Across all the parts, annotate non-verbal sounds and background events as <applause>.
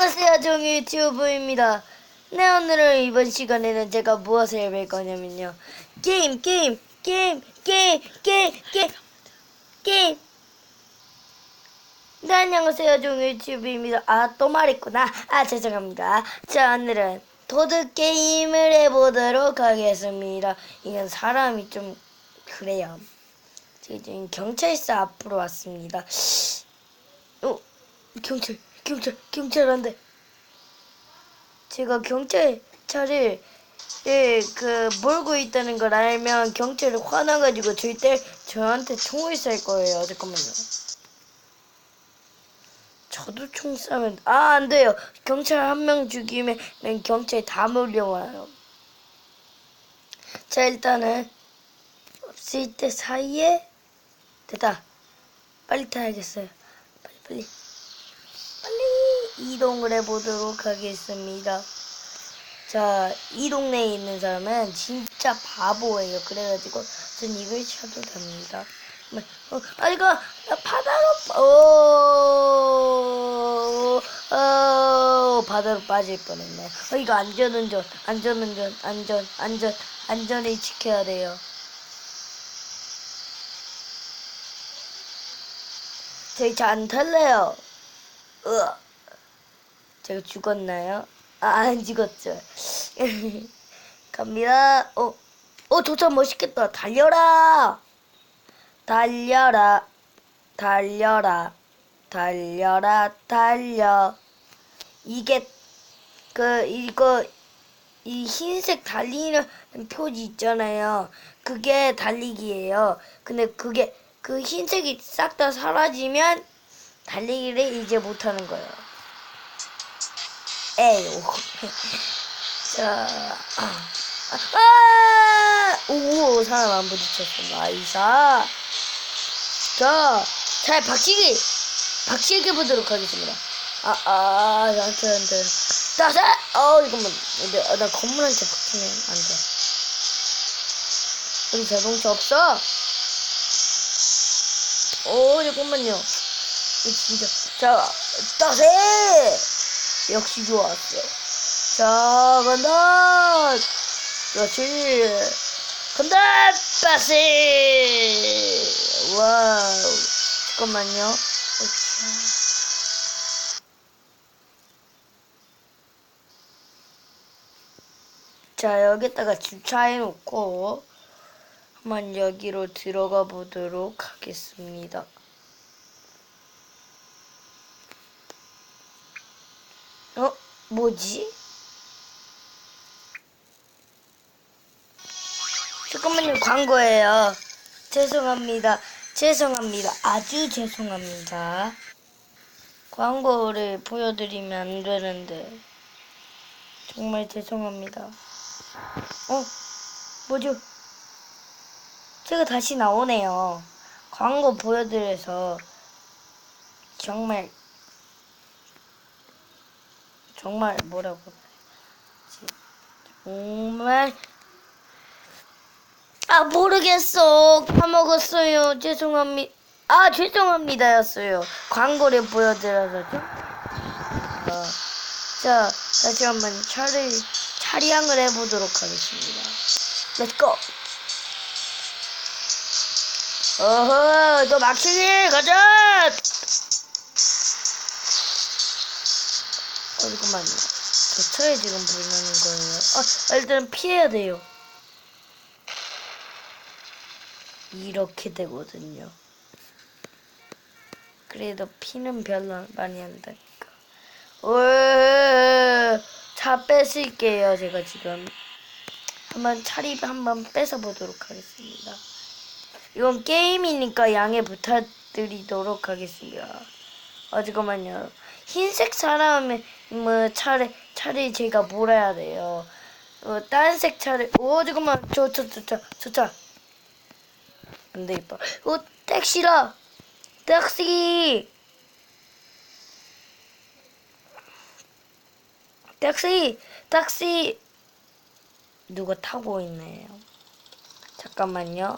안녕하세요 정유 유튜브입니다. 네 오늘은 이번 시간에는 제가 무엇을 해볼 거냐면요. 게임 게임 게임 게임 게임 게임 게임. 네 안녕하세요 정유 유튜브입니다. 아 또 말했구나. 아 죄송합니다. 자 오늘은 도드 게임을 해보도록 하겠습니다. 이건 사람이 좀 그래요. 지금 경찰서 앞으로 왔습니다. 어 경찰 경찰 경찰 안돼 제가 경찰차를 예, 그 몰고 있다는 걸 알면 경찰이 화나가지고 절대 저한테 총을 쏠 거예요. 잠깐만요. 저도 총 쏘면 아 안 돼요. 경찰 한 명 죽이면 경찰 다 몰려와요. 자 일단은 없을 때 사이에 됐다. 빨리 타야겠어요. 빨리 빨리 이동을 해보도록 하겠습니다. 자, 이 동네에 있는 사람은 진짜 바보예요. 그래가지고 전 이걸 쳐도 됩니다. 어, 아 이거 바다로 오, 어, 바다로 빠질 뻔했네. 어, 이거 안전운전, 안전운전, 안전, 안전, 안전을 지켜야 돼요. 저희 잘안 탈래요. 으 제가 죽었나요? 아, 안 죽었죠. <laughs> 갑니다. 어, 어, 도착 멋있겠다. 달려라! 달려라. 달려라. 달려라. 달려. 이게, 그, 이거, 이 흰색 달리는 표지 있잖아요. 그게 달리기예요. 근데 그게, 그 흰색이 싹 다 사라지면 달리기를 이제 못하는 거예요. 에이, 자, 아, 아, 오, 사람 안 부딪혔어. 나이사. 자, 잘 박치기, 박치기 보도록 하겠습니다. 아, 아, 나한테, 나한테. 나세! 어, 이거만, 근데, 아, 나 건물한테 박치면 안 돼. 여기 자동차 없어? 오, 잠깐만요. 이거 진짜. 자, 따세! 역시 좋았어. 자, 간다! 그렇지. 간다! 빠세! 와우. 잠깐만요. 자, 여기다가 주차해 놓고, 한번 여기로 들어가 보도록 하겠습니다. 어? 뭐지? 잠깐만요, 광고예요. 죄송합니다. 죄송합니다. 아주 죄송합니다. 광고를 보여드리면 안 되는데. 정말 죄송합니다. 어? 뭐죠? 제가 다시 나오네요. 광고 보여드려서 정말 정말 뭐라고? 정말. 아 모르겠어. 까먹었어요. 죄송합니다 아 죄송합니다였어요. 광고를 보여드려서 좀 어, 자 다시 한번 차를 차량을 해보도록 하겠습니다. 렛츠고 어허 너 막히기 가자 잠깐만요 저 차에 지금 불나는 거예요. 아 일단 피해야 돼요. 이렇게 되거든요. 그래도 피는 별로 많이 안 나니까. 오차 뺏을게요 제가 지금. 한번 차립 한번 뺏어 보도록 하겠습니다. 이건 게임이니까 양해 부탁드리도록 하겠습니다. 아 잠깐만요. 흰색 사람의 뭐 차를 차를 제가 몰아야 돼요. 어, 딴색 차를 오 잠깐만 저 저 저저 저차 안돼 이뻐. 어 택시라 택시 택시 택시 누가 타고 있네요. 잠깐만요.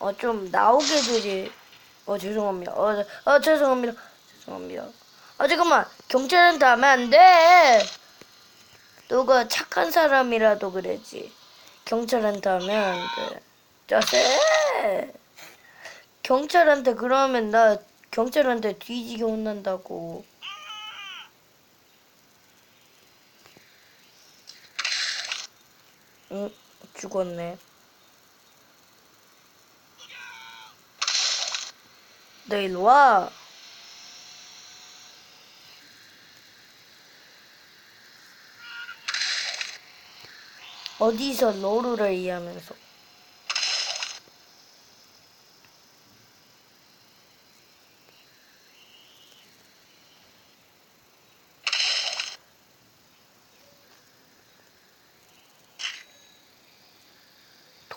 어, 좀 나오게 되지. 어, 죄송합니다. 어, 어 죄송합니다. 죄송합니다. 아 잠깐만 경찰한테 하면 안 돼. 너가 착한 사람이라도 그러지. 경찰한테 하면 안 돼. 짜세. 경찰한테 그러면 나 경찰한테 뒤지게 혼난다고. 응 죽었네. 너 일로 와. 어디서 로루를 이해하면서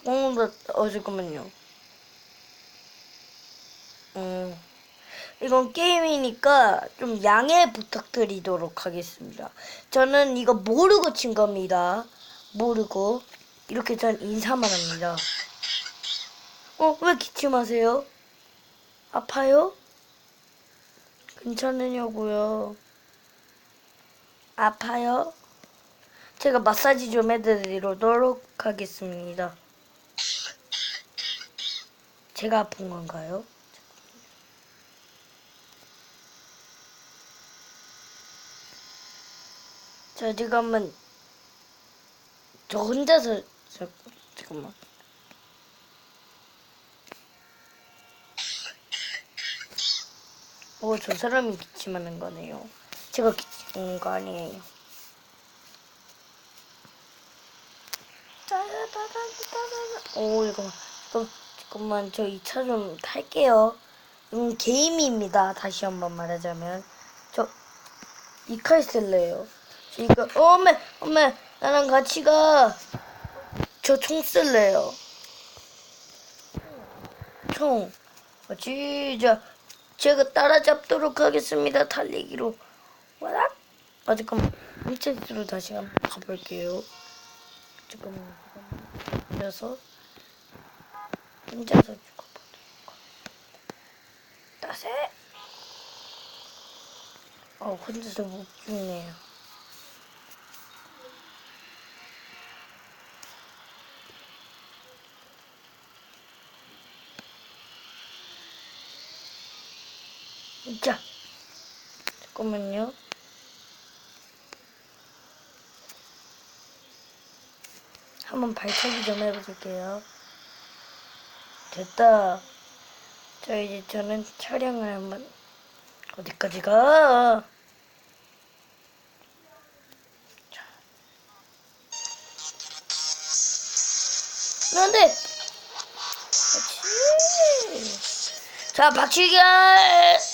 통으로 어 잠깐만요. 음 이건 게임이니까 좀 양해 부탁드리도록 하겠습니다. 저는 이거 모르고 친 겁니다. 모르고 이렇게 전 인사만 합니다. 어, 왜 기침하세요? 아파요? 괜찮으냐고요? 아파요? 제가 마사지 좀 해드리도록 하겠습니다. 제가 아픈 건가요? 자, 지금 한번 저 혼자서 저, 잠깐만. 오, 저 사람이 기침하는 거네요. 제가 기침하는 거 아니에요. 오, 이거 또 잠깐만 저이차좀 탈게요. 이건 게임입니다. 다시 한번 말하자면 저 이칼 쓸래요. 저 이거 어, 엄매 엄매 나랑 같이 가. 저 총 쓸래요. 총. 어, 진짜 제가 따라잡도록 하겠습니다. 달리기로. 와라. 아 잠깐만. 홈체스로 다시 한번 가볼게요. 잠깐만. 잠깐만. 혼자서 하겠습니다. 따세. 어 혼자서 못 죽네요. 자, 잠깐만요. 한번 발차기 좀 해볼게요. 됐다. 자, 이제 저는 촬영을 한번 어디까지 가? 자. 안 돼! 그렇지. 자, 박치기할!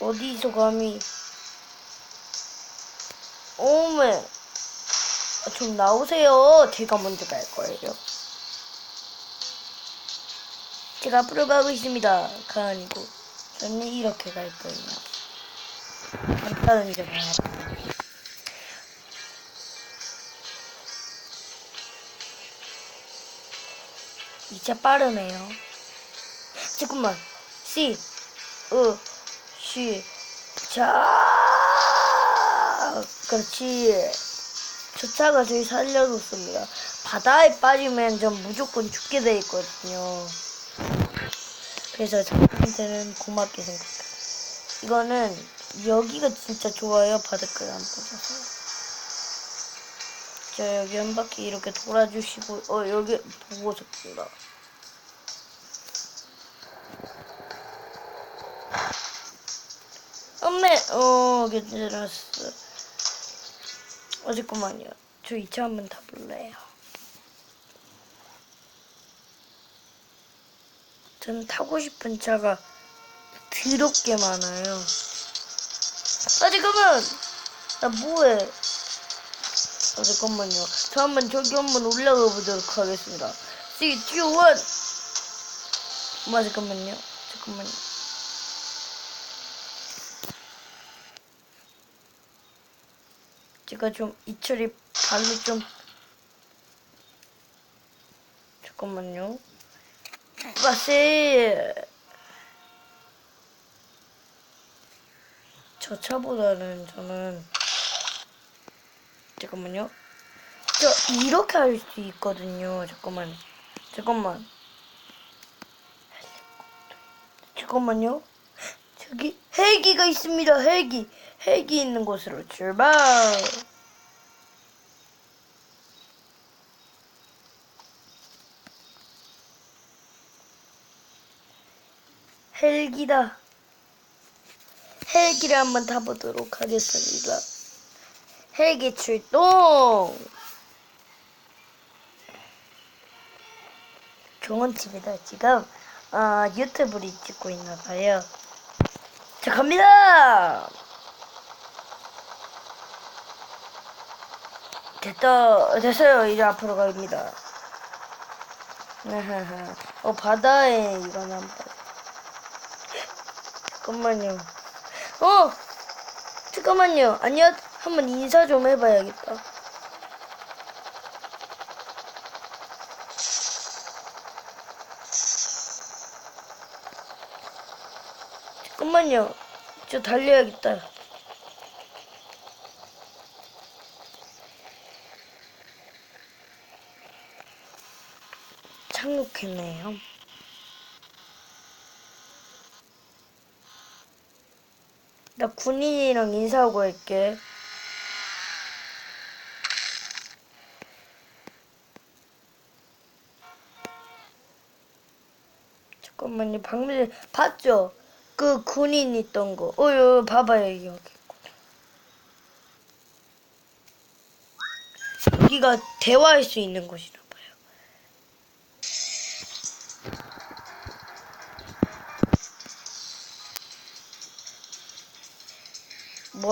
어디서 감히? 오메. 아, 좀 나오세요. 제가 먼저 갈 거예요. 제가 앞으로 가고 있습니다. 가 아니고. 저는 이렇게 갈 거예요. 간단한 점 이차 빠르네요 잠깐만 C 으 시, 자, 그렇지. 저 차가 저희 살려줬습니다. 바다에 빠지면 전 무조건 죽게 돼 있거든요. 그래서 저한테는 고맙게 생각해요. 이거는 여기가 진짜 좋아요. 바닷가에 안 빠져서. 자, 여기 한 바퀴 이렇게 돌아주시고, 어, 여기 보고 싶습니다. 엄매, 어, 괜찮았어. 어, 잠깐만요. 저이차 한번 타볼래요. 저는 타고 싶은 차가 더럽게 많아요. 아, 잠깐만! 나 뭐해? 아, 잠깐만요. 저 한번 저기 한번 올라가 보도록 하겠습니다. 3, 2, 1! 엄마, 잠깐만요. 잠깐만요. 제가 좀 이철이 발로 좀 잠깐만요. 가세. 저 차보다는 저는 잠깐만요. 저 이렇게 할 수 있거든요. 잠깐만. 잠깐만. 잠깐만요. 저기 헬기가 있습니다. 헬기. 헬기 있는 곳으로 출발. 헬기다. 헬기를 한번 타보도록 하겠습니다. 헬기 출동! 종원집이다. 지금 어, 유튜브를 찍고 있나 봐요. 자, 갑니다! 됐다, 됐어요. 이제 앞으로 갑니다. <laughs> 어, 바다에 이거는. 잠깐만요. 어! 잠깐만요. 아니요. 한번 인사 좀 해봐야겠다. 잠깐만요. 저 달려야겠다. 착륙했네요. 나 군인이랑 인사하고 갈게. 잠깐만요. 방금 봤죠? 그 군인 있던 거. 어, 여기 봐봐요. 여기. 여기가 대화할 수 있는 곳이나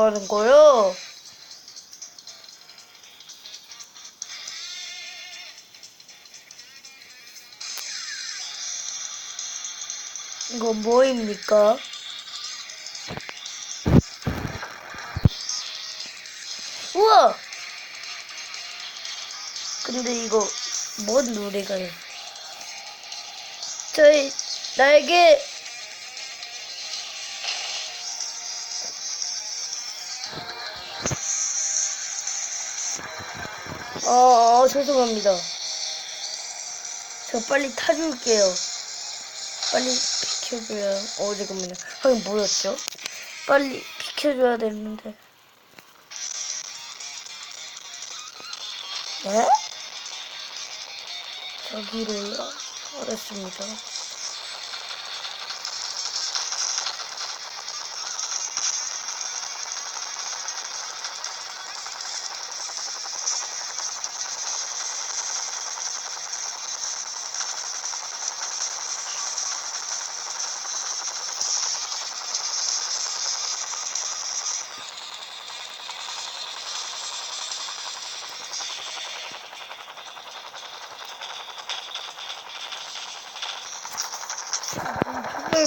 하는 거요? 이거 뭐입니까? 우와! 근데 이거 뭔 노래가요? 저희 날개 어, 어 죄송합니다. 저 빨리 타줄게요. 빨리 비켜줘야. 어 잠깐만요. 방금 뭐였죠? 빨리 비켜줘야 되는데. 네? 저기로요. 알았습니다.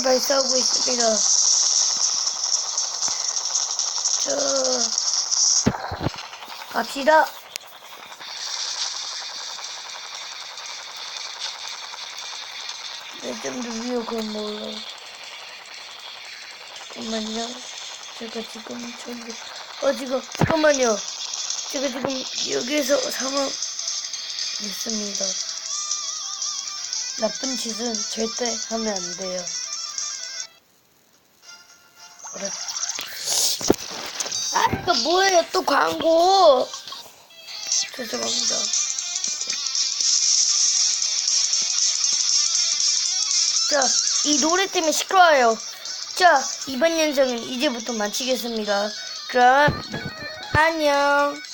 발사하고 있습니다. 저 갑시다. 레전드 위협은 몰라. 잠깐만요. 제가 지금 저기 어 지금 잠깐만요. 제가 지금 여기에서 사망 있습니다. 나쁜 짓은 절대 하면 안 돼요. 그래. 아, 이거 뭐예요? 또 광고. 죄송합니다. 자, 이 노래 때문에 시끄러워요. 자, 이번 영상은 이제부터 마치겠습니다. 그럼, 안녕.